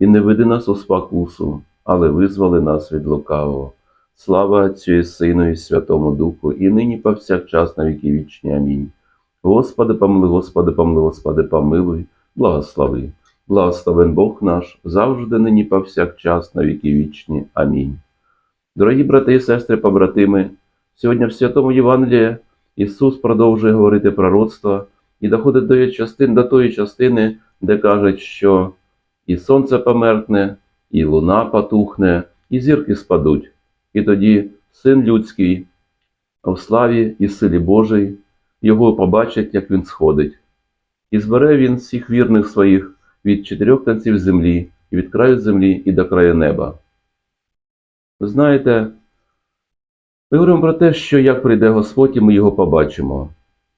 І не веди нас у спокусу, але визволи нас від лукавого. Слава Отцю і Сину і Святому Духу, і нині повсякчас на віки вічні. Амінь. Господи, помилуй, Господи, помилуй, Господи, помилуй, благослови. Благословен Бог наш, завжди нині повсякчас на віки вічні. Амінь. Дорогі брати і сестри, побратими, сьогодні в Святому Євангелії Ісус продовжує говорити пророцтво і доходить до, частин, до тої частини, де кажуть, що і сонце померкне, і луна потухне, і зірки спадуть. І тоді син людський в славі і силі Божій його побачить, як він сходить. І збере він всіх вірних своїх від чотирьох кінців землі, і від краю землі і до краю неба. Ви знаєте, ми говоримо про те, що як прийде Господь, і ми його побачимо,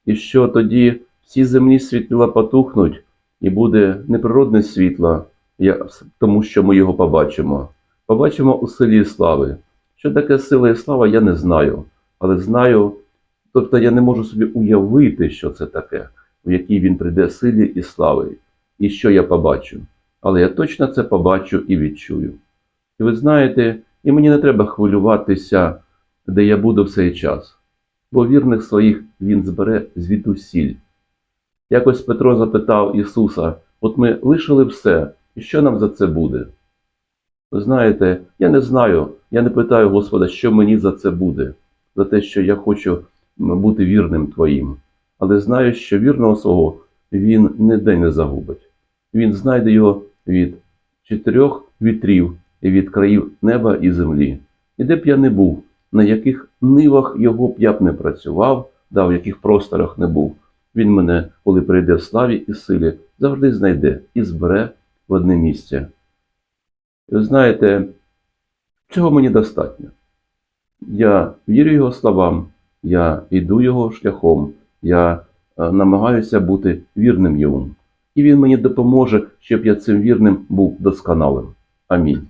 і що тоді всі земні світла потухнуть, і буде неприродне світло, тому що ми його побачимо. Побачимо у силі і слави. Що таке сила і слава, я не знаю, але знаю, тобто я не можу собі уявити, що це таке, в якій він прийде силі і слави, і що я побачу. Але я точно це побачу і відчую. І ви знаєте, і мені не треба хвилюватися, де я буду в цей час, бо вірних своїх він збере звідусіль. Якось Петро запитав Ісуса: от ми лишили все, і що нам за це буде? Ви знаєте, я не знаю, я не питаю Господа, що мені за це буде, за те, що я хочу бути вірним Твоїм. Але знаю, що вірного свого він ніде не загубить. Він знайде його від чотирьох вітрів і від країв неба і землі. І де б я не був, на яких нивах його б я б не працював, да, в яких просторах не був, він мене, коли прийде в славі і силі, завжди знайде і збере в одне місце. І ви знаєте, чого мені достатньо. Я вірю його словам, я йду його шляхом, я е, намагаюся бути вірним йому. І він мені допоможе, щоб я цим вірним був досконалим. Амінь.